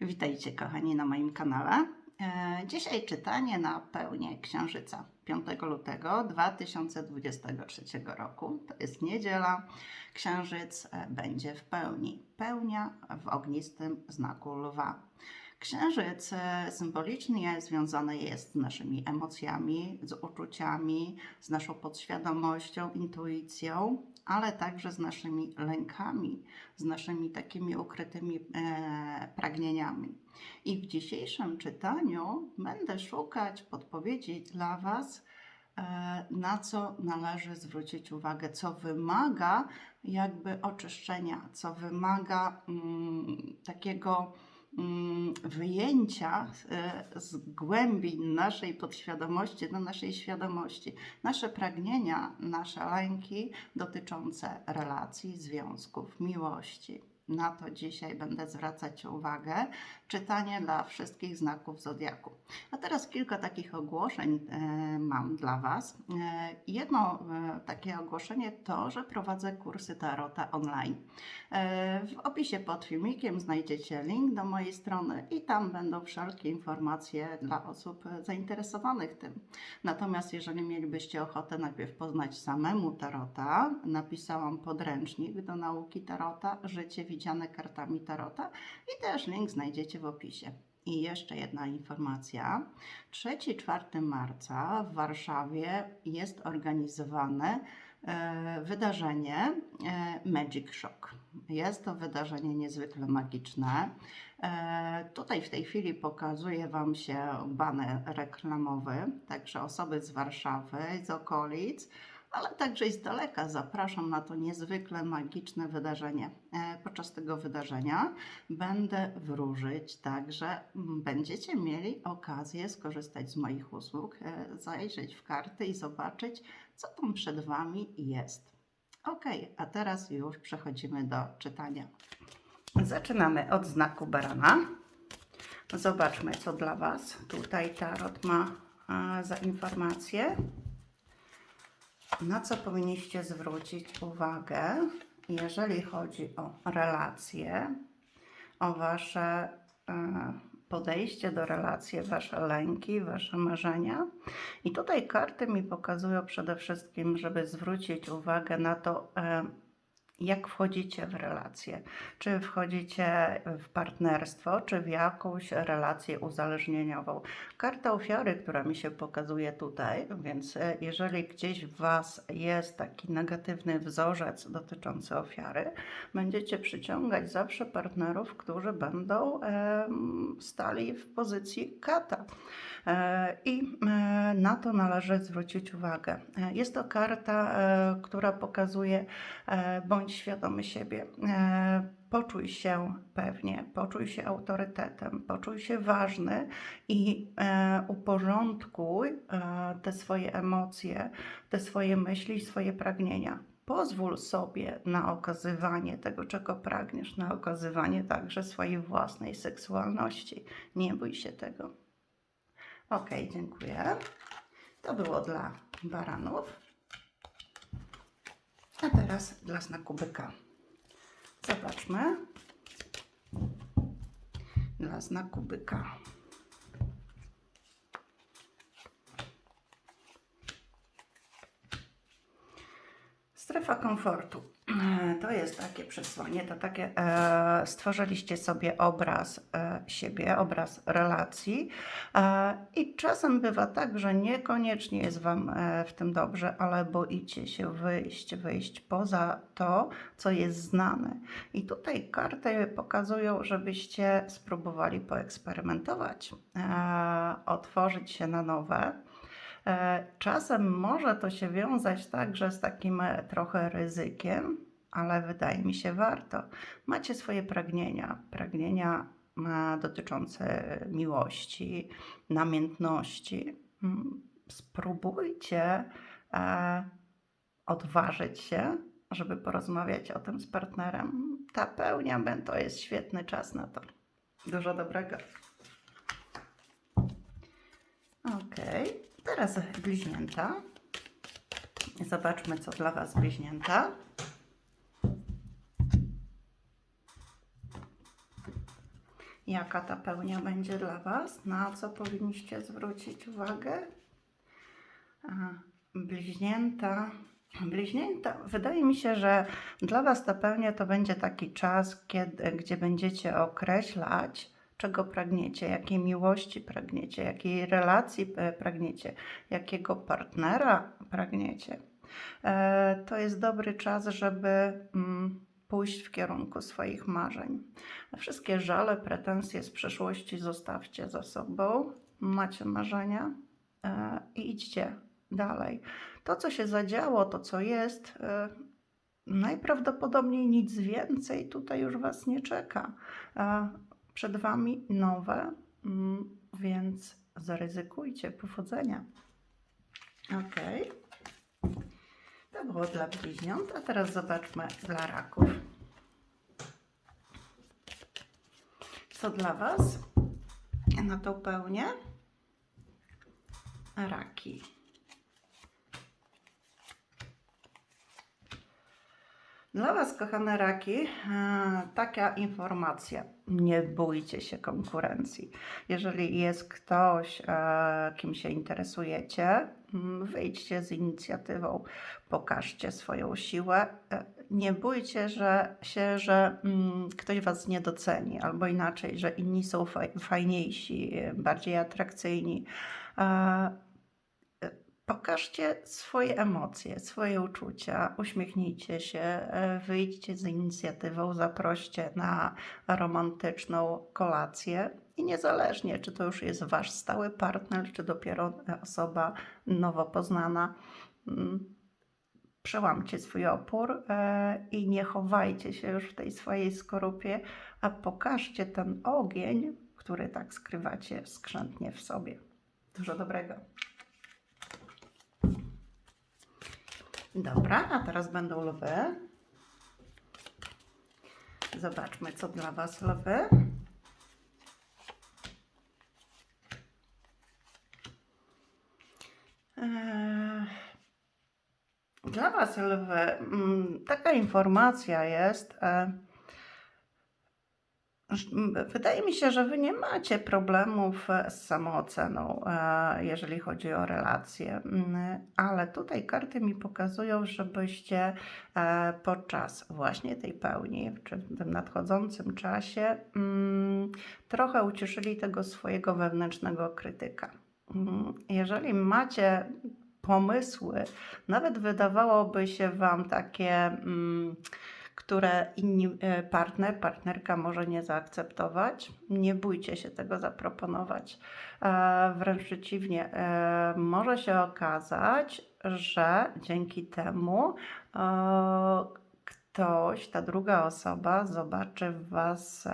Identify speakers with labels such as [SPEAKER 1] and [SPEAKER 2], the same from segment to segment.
[SPEAKER 1] Witajcie kochani na moim kanale. E, Dzisiaj czytanie na pełnię Księżyca 5 lutego 2023 roku. To jest niedziela. Księżyc e, będzie w pełni. Pełnia w ognistym znaku lwa. Księżyc e, symbolicznie związany jest z naszymi emocjami, z uczuciami, z naszą podświadomością, intuicją, ale także z naszymi lękami, z naszymi takimi ukrytymi e, pragnieniami. I w dzisiejszym czytaniu będę szukać podpowiedzi dla Was, e, na co należy zwrócić uwagę, co wymaga jakby oczyszczenia, co wymaga mm, takiego wyjęcia e, z głębi naszej podświadomości do naszej świadomości. Nasze pragnienia, nasze lęki dotyczące relacji, związków, miłości. Na to dzisiaj będę zwracać uwagę. Czytanie dla wszystkich znaków zodiaku. A teraz kilka takich ogłoszeń e, mam dla Was. E, jedno e, takie ogłoszenie to, że prowadzę kursy Tarota online. W opisie pod filmikiem znajdziecie link do mojej strony i tam będą wszelkie informacje dla osób zainteresowanych tym. Natomiast jeżeli mielibyście ochotę najpierw poznać samemu Tarota, napisałam podręcznik do nauki Tarota, życie widziane kartami Tarota i też link znajdziecie w opisie. I jeszcze jedna informacja. 3-4 marca w Warszawie jest organizowane e, wydarzenie e, Magic Shock. Jest to wydarzenie niezwykle magiczne. E, Tutaj w tej chwili pokazuje Wam się baner reklamowy, także osoby z Warszawy, z okolic, ale także i z daleka zapraszam na to niezwykle magiczne wydarzenie. E, Podczas tego wydarzenia będę wróżyć, także będziecie mieli okazję skorzystać z moich usług, e, zajrzeć w karty i zobaczyć, co tam przed Wami jest. Ok, a teraz już przechodzimy do czytania. Zaczynamy od znaku barana. Zobaczmy, co dla Was tutaj tarot ma za informacje. Na co powinniście zwrócić uwagę, jeżeli chodzi o relacje, o Wasze e, podejście do relacji, Wasze lęki, Wasze marzenia. I tutaj karty mi pokazują przede wszystkim, żeby zwrócić uwagę na to, e, jak wchodzicie w relacje. Czy wchodzicie w partnerstwo, czy w jakąś relację uzależnieniową. Karta ofiary, która mi się pokazuje tutaj, więc e, jeżeli gdzieś w Was jest taki negatywny wzorzec dotyczący ofiary, będziecie przyciągać zawsze partnerów, którzy będą em, stali w pozycji kata. E, I e, na to należy zwrócić uwagę. E, Jest to karta, e, która pokazuje e, bądź świadomy siebie. E, Poczuj się pewnie, poczuj się autorytetem, poczuj się ważny i e, uporządkuj e, te swoje emocje, te swoje myśli, swoje pragnienia. Pozwól sobie na okazywanie tego, czego pragniesz, na okazywanie także swojej własnej seksualności. Nie bój się tego. Ok, dziękuję. To było dla baranów. A teraz dla znaku byka. Zobaczmy. Dla znaku byka. Strefa komfortu. To jest takie przesłanie, to takie e, stworzyliście sobie obraz e, siebie, obraz relacji e, i czasem bywa tak, że niekoniecznie jest Wam e, w tym dobrze, ale boicie się wyjść, wyjść poza to, co jest znane. I tutaj karty pokazują, żebyście spróbowali poeksperymentować, e, otworzyć się na nowe. E, Czasem może to się wiązać także z takim e, trochę ryzykiem, ale wydaje mi się warto. Macie swoje pragnienia, pragnienia e, dotyczące miłości, namiętności. Mm, Spróbujcie e, odważyć się, żeby porozmawiać o tym z partnerem. Ta pełnia to jest świetny czas na to. Dużo dobrego. Okej, teraz bliźnięta. Zobaczmy, co dla Was bliźnięta. Jaka ta pełnia będzie dla Was? Na co powinniście zwrócić uwagę? Bliźnięta. Bliźnięta. Wydaje mi się, że dla Was ta pełnia to będzie taki czas, kiedy, gdzie będziecie określać, czego pragniecie, jakiej miłości pragniecie, jakiej relacji e, pragniecie, jakiego partnera pragniecie. E, To jest dobry czas, żeby mm, pójść w kierunku swoich marzeń. Wszystkie żale, pretensje z przeszłości zostawcie za sobą. Macie marzenia e, i idźcie dalej. To, co się zadziało, to, co jest, e, najprawdopodobniej nic więcej tutaj już Was nie czeka. E, Przed Wami nowe, mm, więc zaryzykujcie. Powodzenia. Okej. To było dla bliźniąt, a teraz zobaczmy dla raków. Co dla Was na tą pełnię? Raki. Dla Was, kochane raki, e, taka informacja. Nie bójcie się konkurencji. Jeżeli jest ktoś, e, kim się interesujecie, mm, wyjdźcie z inicjatywą, pokażcie swoją siłę. E, Nie bójcie że, się, że mm, ktoś Was nie doceni, albo inaczej, że inni są faj, fajniejsi, bardziej atrakcyjni. E, Pokażcie swoje emocje, swoje uczucia, uśmiechnijcie się, e, wyjdźcie z inicjatywą, zaproście na romantyczną kolację i niezależnie, czy to już jest wasz stały partner, czy dopiero osoba nowo poznana, mm, przełamcie swój opór e, i nie chowajcie się już w tej swojej skorupie, a pokażcie ten ogień, który tak skrywacie skrzętnie w sobie. Dużo dobrego. Dobra, a teraz będą lwy. Zobaczmy, co dla Was lwy. Eee, Dla Was lwy, mm, taka informacja jest. Wydaje mi się, że Wy nie macie problemów e, z samooceną, e, jeżeli chodzi o relacje, ale tutaj karty mi pokazują, żebyście e, podczas właśnie tej pełni, czy w tym nadchodzącym czasie, trochę ucieszyli tego swojego wewnętrznego krytyka. Jeżeli macie pomysły, nawet wydawałoby się Wam takie. Które inni e, partner, partnerka może nie zaakceptować. Nie bójcie się tego zaproponować. E, Wręcz przeciwnie, e, może się okazać, że dzięki temu ktoś, ta druga osoba zobaczy w Was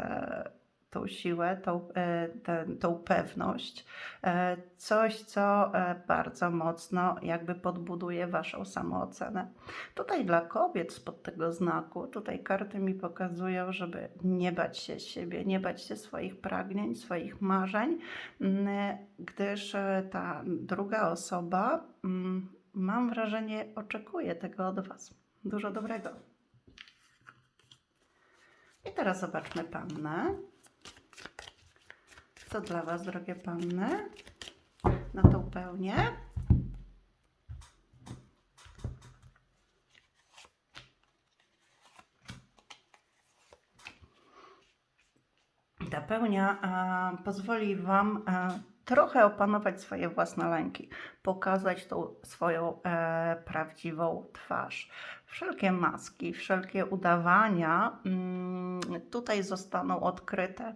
[SPEAKER 1] tą siłę, tą, e, tę- tą pewność, e, coś, co e, bardzo mocno jakby podbuduje Waszą samoocenę. Tutaj dla kobiet spod tego znaku, tutaj karty mi pokazują, żeby nie bać się siebie, nie bać się swoich pragnień, swoich marzeń, mm, gdyż ta druga osoba, mm, mam wrażenie, oczekuje tego od Was. Dużo dobrego. I teraz zobaczmy pannę. Dla Was, drogie panny, na tą pełnię? Ta pełnia e, pozwoli Wam e, trochę opanować swoje własne lęki, pokazać tą swoją e, prawdziwą twarz. Wszelkie maski, wszelkie udawania mm, tutaj zostaną odkryte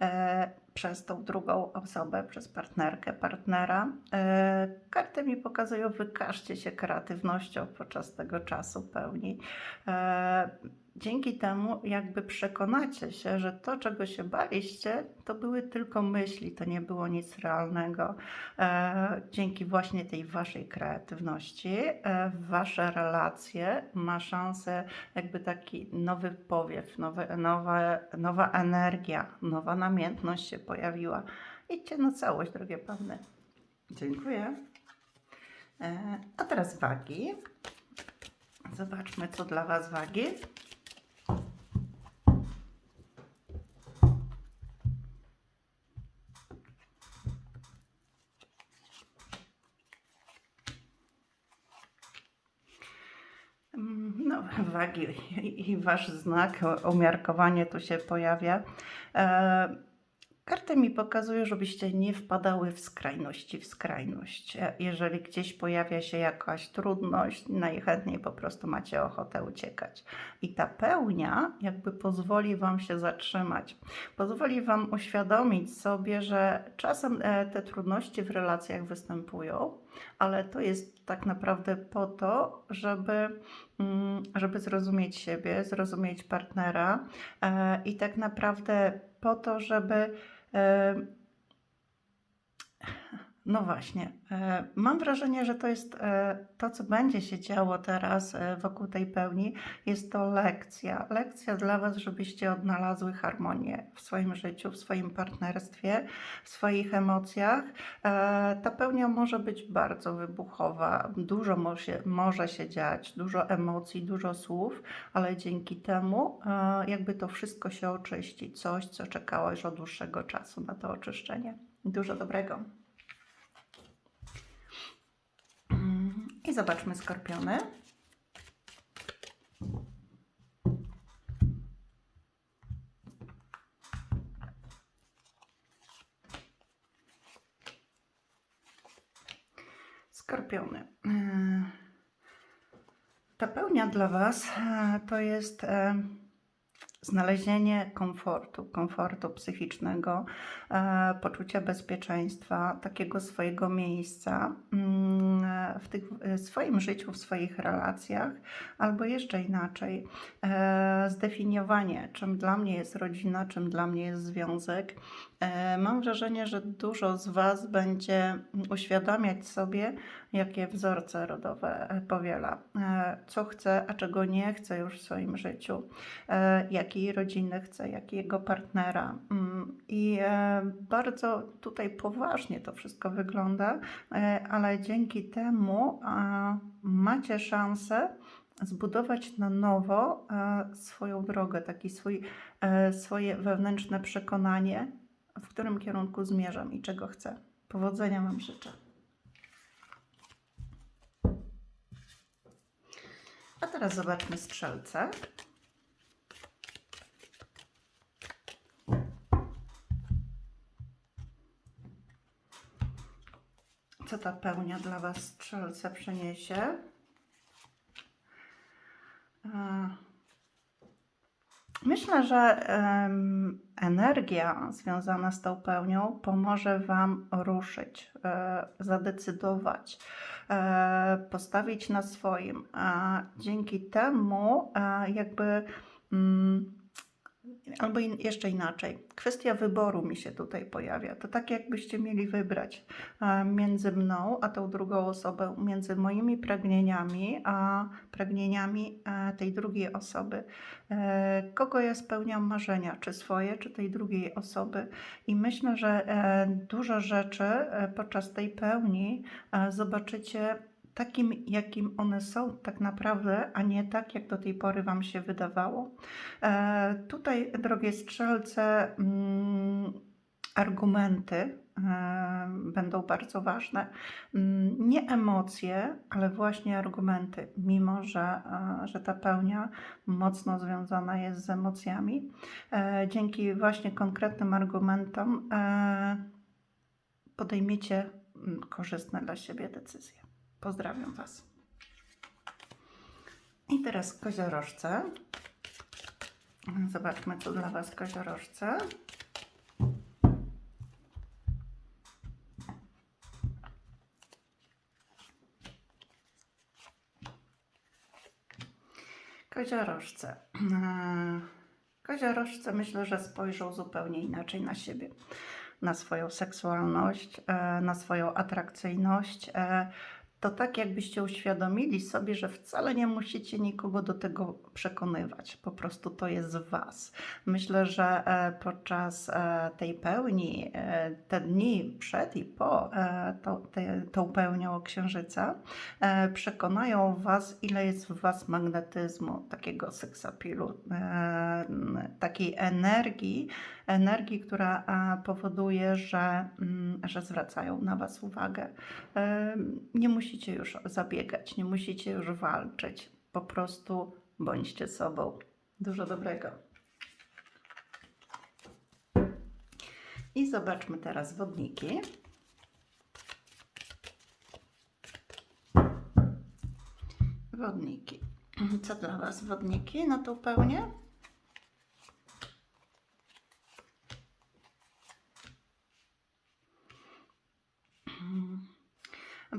[SPEAKER 1] e, przez tą drugą osobę, przez partnerkę, partnera. E, karty mi pokazują, wykażcie się kreatywnością podczas tego czasu pełni. E, dzięki temu jakby przekonacie się, że to, czego się baliście, to były tylko myśli, to nie było nic realnego. E, dzięki właśnie tej waszej kreatywności, e, wasze relacje ma szansę jakby taki nowy powiew, nowe, nowe, nowa energia, nowa namiętność się pojawiła. Idźcie na całość, drogie panny. Dziękuję. E, a teraz wagi. Zobaczmy, co dla Was wagi. Wagi i, wasz znak, umiarkowanie tu się pojawia. E, Karty mi pokazują, żebyście nie wpadały w skrajności, w skrajność. E, Jeżeli gdzieś pojawia się jakaś trudność, najchętniej po prostu macie ochotę uciekać. I ta pełnia jakby pozwoli Wam się zatrzymać. Pozwoli Wam uświadomić sobie, że czasem e, te trudności w relacjach występują, ale to jest tak naprawdę po to, żeby, mm, żeby zrozumieć siebie, zrozumieć partnera e, i tak naprawdę po to, żeby e, no właśnie. e, Mam wrażenie, że to jest e, to, co będzie się działo teraz e, wokół tej pełni. Jest to lekcja. Lekcja dla Was, żebyście odnalazły harmonię w swoim życiu, w swoim partnerstwie, w swoich emocjach. Ta pełnia może być bardzo wybuchowa. Dużo może, może się dziać, dużo emocji, dużo słów, ale dzięki temu jakby to wszystko się oczyści. Coś, co czekało już od dłuższego czasu na to oczyszczenie. Dużo dobrego. Mm, I zobaczmy skorpiony. Skorpiony. Mm, Ta pełnia dla Was e, to jest e, znalezienie komfortu, komfortu psychicznego, e, poczucia bezpieczeństwa, takiego swojego miejsca mm, w tych, w swoim życiu, w swoich relacjach, albo jeszcze inaczej, e, zdefiniowanie, czym dla mnie jest rodzina, czym dla mnie jest związek. E, Mam wrażenie, że dużo z Was będzie uświadamiać sobie, jakie wzorce rodowe e, powiela, e, co chce, a czego nie chce już w swoim życiu, jakiej rodziny chce, jakiego partnera. Mm, I bardzo tutaj poważnie to wszystko wygląda, ale dzięki temu macie szansę zbudować na nowo swoją drogę, taki swój, swoje wewnętrzne przekonanie, w którym kierunku zmierzam i czego chcę. Powodzenia Wam życzę. A teraz zobaczmy strzelce. Co ta pełnia dla Was strzelce przyniesie? Myślę, że em, energia związana z tą pełnią pomoże Wam ruszyć, e, zadecydować, e, postawić na swoim. A dzięki temu, e, jakby, mm, albo in, jeszcze inaczej, kwestia wyboru mi się tutaj pojawia. To tak, jakbyście mieli wybrać e, między mną a tą drugą osobą, między moimi pragnieniami a pragnieniami e, tej drugiej osoby. E, Kogo ja spełniam marzenia, czy swoje, czy tej drugiej osoby. I myślę, że e, dużo rzeczy e, podczas tej pełni e, zobaczycie takim, jakim one są tak naprawdę, a nie tak, jak do tej pory Wam się wydawało. E, Tutaj, drogie strzelce, mm, argumenty e, będą bardzo ważne. Mm, Nie emocje, ale właśnie argumenty, mimo że, e, że ta pełnia mocno związana jest z emocjami. E, Dzięki właśnie konkretnym argumentom podejmiecie mm, korzystne dla siebie decyzje. Pozdrawiam Was. I teraz koziorożce. Zobaczmy, co dla Was koziorożce. Koziorożce. Koziorożce myślę, że spojrzą zupełnie inaczej na siebie, na swoją seksualność, e, na swoją atrakcyjność. To tak, jakbyście uświadomili sobie, że wcale nie musicie nikogo do tego przekonywać. Po prostu to jest Was. Myślę, że e, podczas e, tej pełni, e, te dni przed i po to, te, tą pełnią księżyca, przekonają Was, ile jest w Was magnetyzmu, takiego seksapilu, takiej energii, energii, która e, powoduje, że, mm, że zwracają na Was uwagę. E, Nie musicie już zabiegać, nie musicie już walczyć. Po prostu Bądźcie sobą. Dużo dobrego. I zobaczmy teraz wodniki. Wodniki. Co dla Was wodniki na tą pełnię?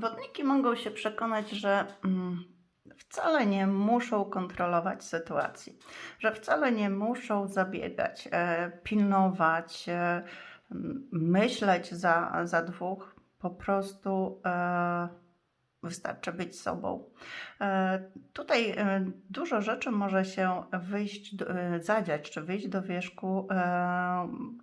[SPEAKER 1] Wodniki mogą się przekonać, że mm, wcale nie muszą kontrolować sytuacji, że wcale nie muszą zabiegać, e, pilnować, e, myśleć za, za dwóch. Po prostu e, wystarczy być sobą. Tutaj dużo rzeczy może się wyjść, zadziać czy wyjść do wierzchu,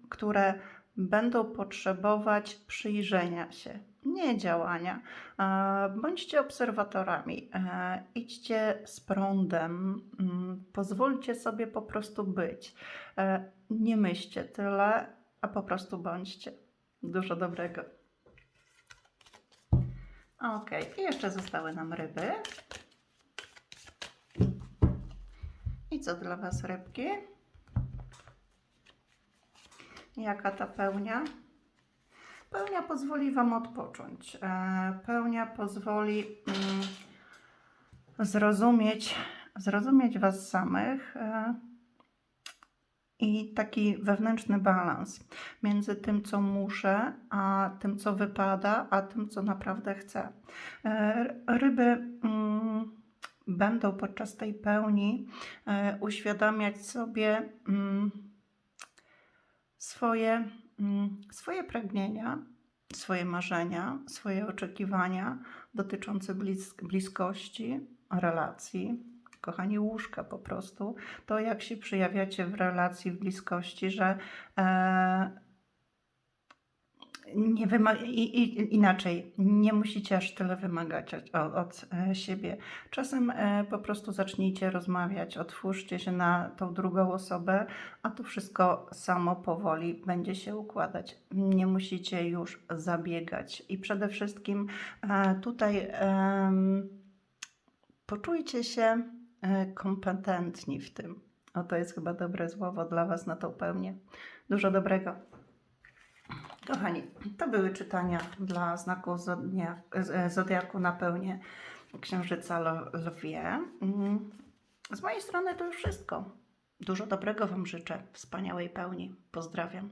[SPEAKER 1] które będą potrzebować przyjrzenia się, nie działania. E, Bądźcie obserwatorami, e, idźcie z prądem, mm, pozwólcie sobie po prostu być. E, Nie myślcie tyle, a po prostu bądźcie. Dużo dobrego. Ok, i jeszcze zostały nam ryby. I co dla Was rybki? Jaka ta pełnia? Pełnia pozwoli Wam odpocząć. E, Pełnia pozwoli mm, zrozumieć, zrozumieć Was samych e, i taki wewnętrzny balans między tym, co muszę, a tym, co wypada, a tym, co naprawdę chcę. E, Ryby mm, będą podczas tej pełni uświadamiać sobie mm, swoje, swoje pragnienia, swoje marzenia, swoje oczekiwania dotyczące blisk- bliskości, relacji. Kochani, łóżka po prostu. To, jak się przejawiacie w relacji, w bliskości, że e, nie wyma- i, i, inaczej, nie musicie aż tyle wymagać od, od e, siebie. Czasem e, po prostu zacznijcie rozmawiać, otwórzcie się na tą drugą osobę, a to wszystko samo powoli będzie się układać. Nie musicie już zabiegać. I przede wszystkim e, tutaj em, poczujcie się kompetentni w tym. O, to jest chyba dobre słowo dla Was na tą pełnię. Dużo dobrego. Kochani, to były czytania dla znaku z- zodiaku na pełnię Księżyca Lwie. Mm, Z mojej strony to już wszystko. Dużo dobrego Wam życzę, wspaniałej pełni. Pozdrawiam.